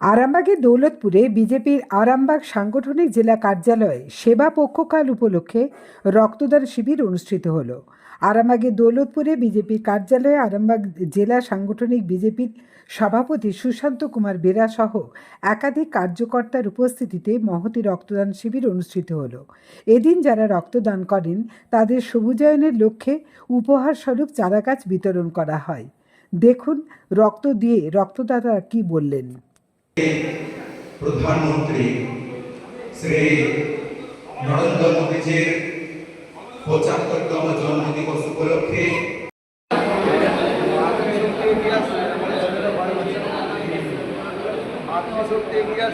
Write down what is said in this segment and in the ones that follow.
আরামবাগের দৌলতপুরে বিজেপির আরামবাগ সাংগঠনিক জেলা কার্যালয়ে সেবা পক্ষকাল উপলক্ষে রক্তদান শিবির অনুষ্ঠিত হলো। আরামবাগের দৌলতপুরে বিজেপির কার্যালয়ে আরামবাগ জেলা সাংগঠনিক বিজেপির সভাপতি সুশান্ত কুমার বেরা সহ একাধিক কার্যকর্তার উপস্থিতিতে মহতি রক্তদান শিবির অনুষ্ঠিত হলো। এদিন যারা রক্তদান করেন, তাদের সবুজায়নের লক্ষ্যে উপহার স্বরূপ চারাগাছ বিতরণ করা হয়। দেখুন, রক্ত দিয়ে রক্তদাতারা কি বললেন। প্রধানমন্ত্রী শ্রী নরেন্দ্র মোদীজির পঁচাত্তরতম জন্মদিবস উপলক্ষে আত্মশক্তি এগিয়ে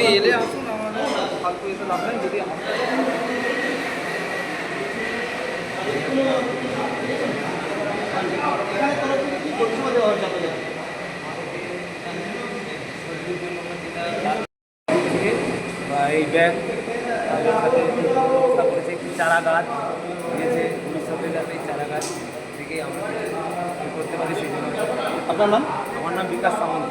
আমাদের এলে আসুন আমাদের ফালতু এসে লাভ নেই যদি এই ব্যাগ সাথে করেছে একটি চারা গাছ দিয়েছে ভবিষ্যতে যাতে এই চারা গাছ থেকে আমরা করতে পারি সেই জন্য আপনার নাম? আমার নাম বিকাশ সামন্ত।